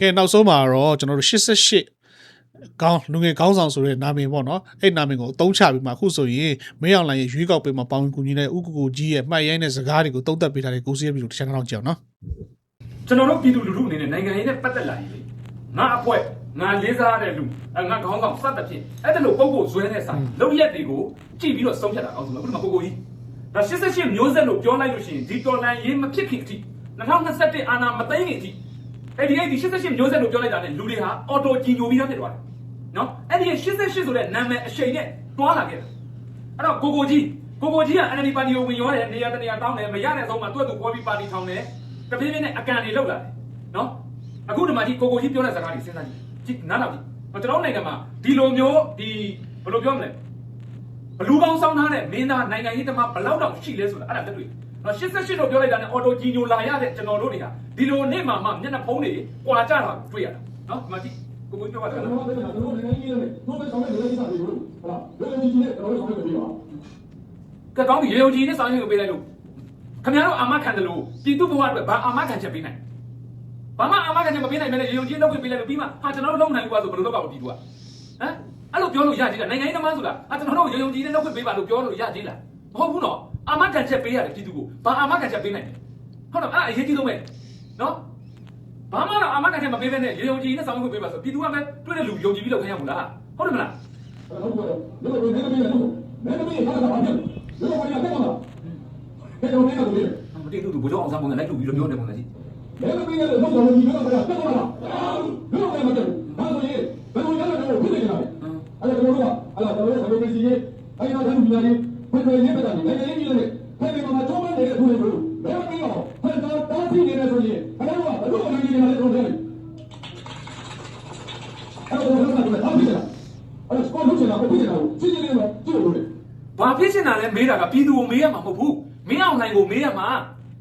ကဲနောက်ဆုံးမှာတော့ကျွန်တော်တို့88ကောင်းလူငယ်ကောင်းဆောင်ဆိုတဲ့နာမည်ပေါ့နော်အဲ့နာမည်ကိုအသုံးချပြီးမှအခုဆိုရင်မင်းအောင်လိုင်ရဲ့ရွေးကောက်ပွဲမှာပေါဝင်ကူညီတဲ့ဥကူကူကြီးရဲ့မှတ်ရိုင်းတဲ့စကားတွေကိုတုံ့တက်ပေးထားတဲ့ကိုစီးရပြီလို့တစ်ချက်တော့ကြည့်အောင်နော်ကျွန်တော်တို့ပြည်သူလူထုအနေနဲ့နိုင်ငံရေးနဲ့ပတ်သက်လာရင်လေငါအဖွဲငါလေးစားတဲ့လူအဲငါခေါင်းဆောင်စသဖြင့်အဲ့ဒါလိုပုံကိုဇွဲနဲ့ဆိုင်လုံရက်တွေကိုကြည့်ပြီးတော့ဆုံးဖြတ်တာအောင်ဆိုတော့ခုနကကိုကိုကြီးဒါ88မျိုးဆက်လို့ပြောလိုက်လို့ရှိရင်ဒီတော်လန်ရေးမဖြစ်ခင်အထိ2021အာနာမသိခင်အထိ အဲ့ဒီအဲ့ဒီ88မျိုးဆက်လို့ပြောလိုက်တာနဲ့လူတွေဟာအော်တိုကြီးညိုပြီးသားဖြစ်သွားတယ်နော်အဲ့ဒီ88ဆိုတဲ့နာမည်အရှိန်နဲ့တွားလာခဲ့တယ်အဲ့တော့ကိုကိုကြီးကိုကိုကြီးက NLD ပါတီကိုဝင်ရောတယ်နေရာတနေရာတောင်းတယ်မရတဲ့အဆုံးမှာသူ့အတူခေါ်ပြီးပါတီထောင်တယ်တပြေးပြေးနဲ့အကန်တွေလောက်လာတယ်နော်အခုဒီမှာကြီးကိုကိုကြီးပြောတဲ့စကားတွေစဉ်းစားကြည့်ကြည့်နားတော့ကြည့်ကျွန်တော်နိုင်ငံမှာဒီလိုမျိုးဒီဘယ်လိုပြောမလဲဘလူကောင်းဆောင်းထားတဲ့မင်းသားနိုင်ငံရေးတမဘလောက်တောင်ရှိလဲဆိုတာအဲ့ဒါလက်တွေ့နော် 88လို့ပြောလိုက်တာနဲ့အော်တိုကြီးညိုလာရတဲ့ကျွန်တော်တို့တွေကဒီလိုနေ့မှမှမျက်နှာဖုံးတွေကွာကြတာတွေ့ရတာနော်ဒီမှာကြည့်ကိုကိုပြောတာကျွန်တော်တို့ကကျွန်တော်တို့နိုင်ငံကြီးနဲ့တို့ပဲဆောင်တဲ့လူတွေကိစ္စတွေကိုဟုတ်လားလူတွေကြီးနဲ့ကျွန်တော်တို့ဆောင်တဲ့ပြည်ပါကကောင်းပြီရေုံကြီးနဲ့ဆောင်ရွက်ပေးလိုက်လို့ခင်ဗျားတို့အာမခံတယ်လို့ပြည်သူဘဝအတွက်ဘာအာမခံချက်ပေးနိုင်ဘာမှအာမခံချက်မပေးနိုင်မဲနဲ့ရေုံကြီးလောက်ပေးလိုက်လို့ပြီးမှဟာကျွန်တော်တို့လုံနိုင်လို့ပါဆိုဘယ်လိုလုပ်ပါ့ပြည်သူကဟမ်အဲ့လိုပြောလို့ရသေးလားနိုင်ငံရေးသမားဆိုတာဟာကျွန်တော်တို့ရေုံကြီးနဲ့လောက်ပေးပါလို့ပြောလို့ရသေးလားမဟုတ်ဘူးနော် အာမခံချက်ပေးရတယ်ပြည်သူကိုဘာအာမခံချက်ပေးနိုင်လဲဟုတ်တော့အဲ့အရေးကြီးဆုံးပဲနော်ဘာမှတော့အာမခံချက်မပေးဘဲနဲ့ရေုံကြီးနဲ့ဆောင်ရွက်ပေးပါဆိုပြည်သူကပဲတွေ့တဲ့လူယုံကြည်ပြီးလောက်ခိုင်းရမလားဟုတ်တယ်မလားကျွန်တော်တို့ကလူတွေနေနေနေလို့နေနေနေထားတာပါဗျာလူတွေကနေတက်လာတယ်ကျွန်တော်နေနေတယ်မတည်သူဘုရားအောင်ဆောင်ပုံနဲ့လိုက်လူပြီးတော့ပြောနေပုံနဲ့ကြီးနေနေနေလို့ကျွန်တော်ဒီကတော့တက်လာတာလူတွေမတက်ဘာလို့လဲဘယ်လိုလဲတော့ဖြစ်နေကြတယ်အဲ့ဒါကျွန်တော်တို့ကအဲ့ဒါကျွန်တော်တို့ကဘယ်လိုစီရေးအဲ့ဒါကျွန်တော်တို့ပြည်နေ ခွင့်တွေရေးပတာလည်းရေးကြီးလို့ဖက်ပြီးမှကျုံးနေတဲ့အခုလေးကိုဘယ်မင်းရောဖက်တော့တားဆီးနေတယ်ဆိုရင်ဘယ်တော့ဘယ်လိုမှမကြည့်ရလဲတော့တယ်အဲ့တော့ဘာမှမလုပ်ဘူးအဲ့ဒါစကောလုပ်ချင်တာကိုပြည့်ချင်တာကိုစဉ်းစားနေတော့ကြည့်လို့လေဘာဖြစ်ချင်တာလဲမေးတာကပြည်သူကိုမေးရမှာမဟုတ်ဘူးမင်းအောင်နိုင်ကိုမေးရမှာ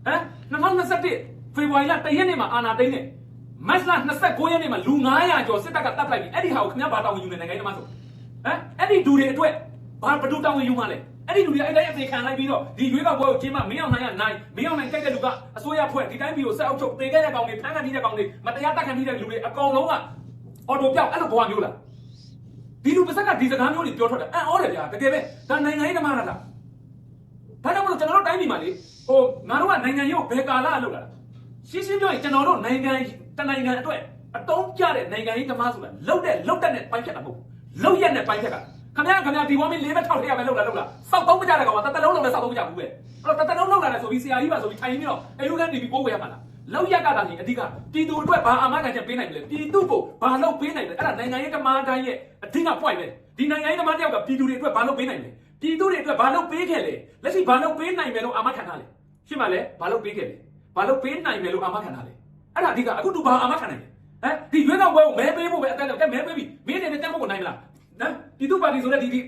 ဟမ်2021ဖေဖော်ဝါရီလ1ရက်နေ့မှာအာဏာသိမ်းတယ်မတ်လ29ရက်နေ့မှာလူ900ကျော်စစ်တပ်ကတပ်လိုက်ပြီအဲ့ဒီဟာကိုခင်ဗျားဘာတောင်းယူနေနိုင်ငံရေးသမားဆိုဟမ်အဲ့ဒီဒူတွေအတွက်ဘာဘယ်သူတောင်းယူမှလဲ အဲ့ဒီလူတွေအဲ့တိုင်းအသေးခံလိုက်ပြီးတော့ဒီရွေးကောက်ပွဲကိုကျင်းပမင်းအောင်နိုင်ကနိုင်မင်းအောင်နိုင်ကြိုက်တဲ့လူကအစိုးရဖွဲ့ဒီတိုင်းပြည်ကိုဆက်အုပ်ချုပ်တေခဲ့တဲ့ကောင်တွေဖမ်းခံထိတဲ့ကောင်တွေမတရားတက်ခံထိတဲ့လူတွေအကောင်လုံးကအော်တိုပြောက်အဲ့လိုဘဝမျိုးလားဒီလူပါစက်ကဒီစကားမျိုးတွေပြောထွက်တယ်အံ့ဩတယ်ဗျာတကယ်ပဲဒါနိုင်ငံရေးသမားလားဒါကြောင့်မလို့ကျွန်တော်တို့တိုင်းပြည်မှာလေဟိုငါတို့ကနိုင်ငံရေးကိုဘယ်ကာလလောက်လာတာရှင်းရှင်းပြောရင်ကျွန်တော်တို့နိုင်ငံတနိုင်ငံအတွက်အတုံးကြတဲ့နိုင်ငံရေးသမားဆိုတာလောက်တဲ့လောက်တဲ့နဲ့ပိုင်းဖြတ်တာမဟုတ်ဘူးလောက်ရက်နဲ့ပိုင်းဖြတ်တာ ခင်ဗျားခင်ဗျားဒီဝမ်းမင်းလေးဘက်ထောက်ထည့်ရမယ်လောက်လာလောက်လာစောက်သုံးမကြတဲ့ကောင်ကတတလုံးလုံးနဲ့စောက်သုံးမကြဘူးပဲအဲ့တော့တတလုံးလောက်လာတယ်ဆိုပြီးဆရာကြီးပါဆိုပြီးထိုင်ပြီးတော့အယူကန်နေပြီးပိုးဝယ်ရမှာလားလောက်ရက်ကတာကြီးအဓိကပြည်သူအတွက်ဘာအာမခံချက်ပေးနိုင်မလဲပြည်သူကိုဘာလုပ်ပေးနိုင်လဲအဲ့ဒါနိုင်ငံရေးသမားတိုင်းရဲ့အဓိက point ပဲဒီနိုင်ငံရေးသမားတယောက်ကပြည်သူတွေအတွက်ဘာလုပ်ပေးနိုင်လဲပြည်သူတွေအတွက်ဘာလုပ်ပေးခဲ့လဲလက်ရှိဘာလုပ်ပေးနိုင်မယ်လို့အာမခံထားလဲရှင်းပါလေဘာလုပ်ပေးခဲ့လဲဘာလုပ်ပေးနိုင်မယ်လို့အာမခံထားလဲအဲ့ဒါအဓိကအခုတူဘာအာမခံနိုင်လဲဟမ်ဒီရွေးကောက်ပွဲကိုမဲပေးဖို့ပဲအတက်တော့ကဲမဲပေးပြီမင်းအနေနဲ့တက်ဖို့ကိုနိုင်မလား နော်ပြည်သူပါတီဆိုတဲ့ဒီဒီ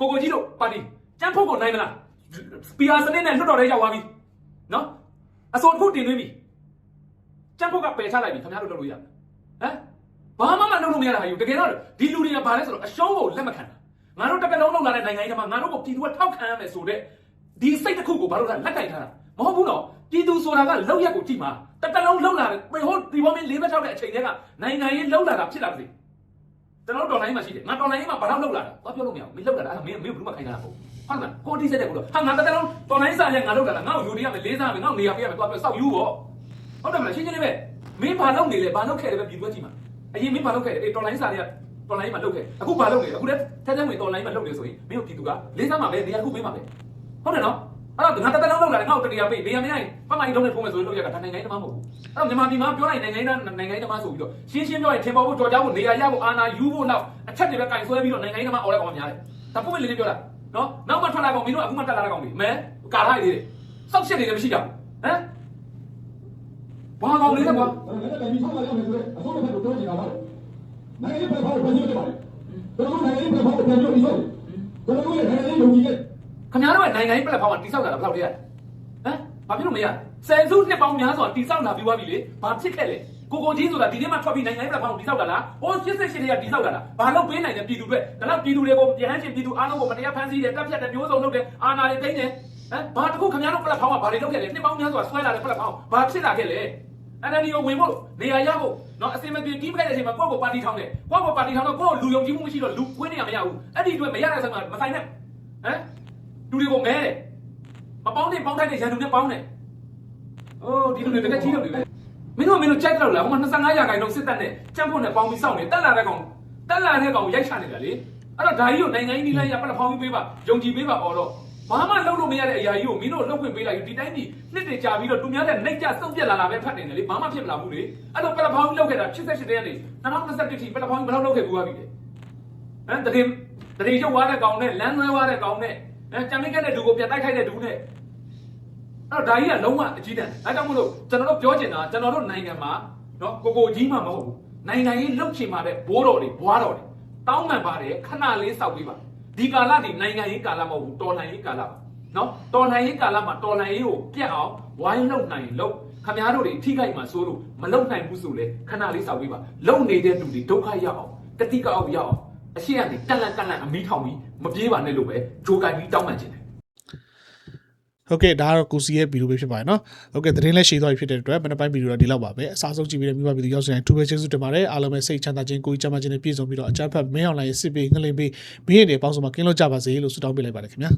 ကိုကိုကြီးတို့ပါတီကျန်းဖို့ကိုနိုင်မလား PR စနစ်နဲ့လွတ်တော်ထဲရောက်သွားပြီနော်အစိုးတစ်ခုတင်သွင်းပြီကျန်းဖို့ကပယ်ချလိုက်ပြီခင်ဗျားတို့လုပ်လို့ရမယ်ဟမ်ဘာမှမလုပ်လို့မရတာဟာယူတကယ်တော့ဒီလူတွေကဘာလဲဆိုတော့အရှုံးကိုလက်မခံတာငါတို့တစ်ကလုံးလုံးလာတဲ့နိုင်ငံရေးကမှငါတို့ကိုပြည်သူကထောက်ခံရမယ်ဆိုတဲ့ဒီစိတ်တစ်ခုကိုဘာလို့လဲလက်ကင်ထားတာမဟုတ်ဘူးနော်ပြည်သူဆိုတာကလောက်ရက်ကိုကြည့်မှာတစ်ကလုံးလုံးလာတယ်ပေဟိုဒီဘောမင်း၄ဘက်ထောက်တဲ့အချိန်တည်းကနိုင်ငံရေးလုံးလာတာဖြစ်လာပြီ ကျွန်တော်တို့တော်လိုင်းမှာရှိတယ်ငါတော်လိုင်းမှာဘာလို့လုံးလာတာဘာပြောလို့မရဘူးမင်းလုံးလာတာအဲ့ဒါမင်းမင်းဘူးမှခိုင်းတာဟုတ်ဟုတ်လားကိုတိစက်တဲ့ကိုလို့ဟာငါတစ်ကလုံးတော်လိုင်းစားရငါလုံးလာတာငါ့ကိုယူနေရမယ်လေးစားမယ်ငါ့ကိုနေရာပေးရမယ်သွားပြောစောက်ယူပေါ့ဟုတ်တယ်မလားရှင်းရှင်းလေးပဲမင်းဘာလုပ်နေလဲဘာလုပ်ခဲ့တယ်ပဲပြည်သူကကြည့်မှာအရင်မင်းဘာလုပ်ခဲ့တယ်အေးတော်လိုင်းစားရတော်လိုင်းမှာလုပ်ခဲ့အခုဘာလုပ်နေလဲအခုလည်းထဲထဲဝင်တော်လိုင်းမှာလုပ်နေဆိုရင်မင်းတို့ပြည်သူကလေးစားမှာပဲနေရာခုပေးမှာပဲဟုတ်တယ်နော်အဲ့ တော့ငါတစ်ကလုံးလုံးလာတယ်ငါ့ကိုတနေရာပေးနေရာမရရင်ပမိုင်းလုံးနဲ့ဖုံးမယ်ဆိုရင်လုပ်ရတာဒါနိုင်ငံရေးတမမဟုတ်ဘူးအဲ့တော့မြန်မာပြည်မှာပြောလိုက်နိုင်ငံရေးနိုင်ငံရေးတမဆိုပြီးတော့ရှင်းရှင်းပြောရင်ထင်ပေါ်ဖို့ကြော်ကြောက်ဖို့နေရာရဖို့အာဏာယူဖို့နောက်အချက်တွေပဲကင်ဆွဲပြီးတော့နိုင်ငံရေးတမအော်လိုက်အောင်များတယ်ဒါပုံမှန်လေးလေးပြောတာနော်နောက်မှထွက်လာကောင်မင်းတို့အခုမှတက်လာတဲ့ကောင်မင်းမဲကာထားရသေးတယ်စောက်ရှက်နေတယ်မရှိကြဘူးဟမ်ဘာကောင်လေးလဲကွာငါလည်းတိုင်ပြီးဆောက်လာရမယ်ဆိုတော့အစိုးရဘက်ကိုပြောနေတာပါနိုင်ငံရေးပဲဖောက်ပြန်နေတယ်ပါကျွန်တော်နိုင်ငံရေးပဲဖောက်ပြန်ပြောပြီးဆိုကျွန်တော်ရဲ့နိုင်ငံရေးယုံကြည်တဲ့ ခင်ဗျားတို့ရဲ့နိုင်ငံရေးပလက်ဖောင်းကတိဆောက်လာတာဘယ်လောက်တည်းရဟမ်ဘာဖြစ်လို့မရဆယ်စုနှစ်ပေါင်းများစွာတိဆောက်လာပြီးသွားပြီလေဘာဖြစ်ခဲ့လဲကိုကိုကြီးဆိုတာဒီနေ့မှထွက်ပြီးနိုင်ငံရေးပလက်ဖောင်းတိဆောက်လာလားဟို88တွေကတိဆောက်လာတာဘာလို့ပေးနိုင်တယ်ပြည်သူတွေဒါတော့ပြည်သူတွေကိုရဟန်းရှင်ပြည်သူအားလုံးကိုမတရားဖမ်းဆီးတယ်တပ်ဖြတ်တယ်မျိုးစုံလုပ်တယ်အာဏာတွေသိမ်းတယ်ဟမ်ဘာတခုခင်ဗျားတို့ပလက်ဖောင်းကဘာတွေလုပ်ခဲ့လဲနှစ်ပေါင်းများစွာဆွဲလာတဲ့ပလက်ဖောင်းဘာဖြစ်လာခဲ့လဲအဲ့ဒါဒီကိုဝင်ဖို့နေရာရဖို့နော်အစင်မပြေကြီးမခဲ့တဲ့အချိန်မှာကိုယ့်ကိုပါတီထောင်းတယ်ကိုယ့်ကိုပါတီထောင်းတော့ကိုယ့်လူယုံကြည်မှုမရှိတော့လူခွင့်နေရမရဘူးအဲ့ဒီအတွက်မရတဲ့ဆိုင်မှာမဆိုင်နဲ့ဟမ် လူတွေကိုမဲတယ်မပေါင်းနဲ့ပေါင်းထိုက်တဲ့ရန်သူနဲ့ပေါင်းတယ်။အိုးဒီလိုတွေတကယ်ကြီးလို့တွေပဲ။မင်းတို့ကမင်းတို့ကြိုက်တော့လားဟိုမှာ25ရာခိုင်နှုန်းစစ်တပ်နဲ့ကြမ်းဖို့နဲ့ပေါင်းပြီးစောင့်နေတက်လာတဲ့ကောင်တက်လာတဲ့ကောင်ကိုရိုက်ချနေတာလေ။အဲ့တော့ဒါကြီးကိုနိုင်ငံရေးနီးလိုက်ရပတ်ဖောင်းပြီးပေးပါယုံကြည်ပေးပါအော်တော့ဘာမှလုပ်လို့မရတဲ့အရာကြီးကိုမင်းတို့လှုပ်ခွင့်ပေးလိုက်ယူဒီတိုင်းကြီးနှစ်တည်ကြာပြီးတော့သူများတဲ့နှိတ်ကြစုပ်ပြက်လာတာပဲဖတ်နေတယ်လေဘာမှဖြစ်မလာဘူးလေအဲ့တော့ပတ်ဖောင်းပြီးလုပ်ခဲ့တာ88တည်းကနေ2021ထိပတ်ဖောင်းပြီးဘယ်လောက်လုပ်ခဲ့ဘူးပါပြီလေဟမ်တရင်တရင်ရုပ်သွားတဲ့ကောင်နဲ့လမ်းလွဲသွားတဲ့ကောင်နဲ့ အဲကြံမိခဲ့တဲ့ဒူကိုပြန်တိုက်ခိုက်တဲ့ဒူနဲ့အဲ့တော့ဒါကြီးကလုံးဝအကြီးတန်းအဲဒါကြောင့်မလို့ကျွန်တော်တို့ပြောချင်တာကျွန်တော်တို့နိုင်ငံမှာနော်ကိုကိုကြီးမှမဟုတ်ဘူးနိုင်ငံရေးလှုပ်ချင်ပါတဲ့ဘိုးတော်တွေဘွားတော်တွေတောင်းပန်ပါတယ်ခဏလေးစောက်ပြီးပါဒီကာလဒီနိုင်ငံရေးကာလမဟုတ်ဘူးတော်လှန်ရေးကာလပါနော်တော်လှန်ရေးကာလမှာတော်လှန်ရေးကိုပြတ်အောင်ဝိုင်းလုံနိုင်လို့ခမားတို့တွေထိခိုက်မှာစိုးလို့မလုံနိုင်ဘူးဆိုလေခဏလေးစောက်ပြီးပါလုံနေတဲ့လူတွေဒုက္ခရောက်အောင်တတိကအောက်ရောက်အောင် အရှိကနေကန့်လန့်ကန့်လန့်အမီးထောင်ပြီးမပြေးပါနဲ့လို့ပဲဂျိုးကန်ပြီးတောင်းပန်ချင်တယ်ဟုတ်ကဲ့ဒါကတော့ကိုစီရဲ့ဗီဒီယိုပဲဖြစ်ပါတယ်နော်ဟုတ်ကဲ့သတင်းလည်းရှည်သွားပြီဖြစ်တဲ့အတွက်မနေ့ပိုင်းဗီဒီယိုတော့ဒီလောက်ပါပဲအစားဆုံးကြည့်ပြီးတဲ့မိဘပြည်သူရောက်စင်တူပဲကျေးဇူးတင်ပါတယ်အားလုံးပဲစိတ်ချမ်းသာခြင်းကိုယ်ကြီးချမ်းသာခြင်းနဲ့ပြည့်စုံပြီးတော့အကြမ်းဖက်မင်းအောင်လိုင်းရဲ့စစ်ပေးငလင်ပေးမင်းရည်တွေပေါင်းစုံမှာကင်းလို့ကြပါစေလို့ဆုတောင်းပေးလိုက်ပါတယ်ခင်ဗျာ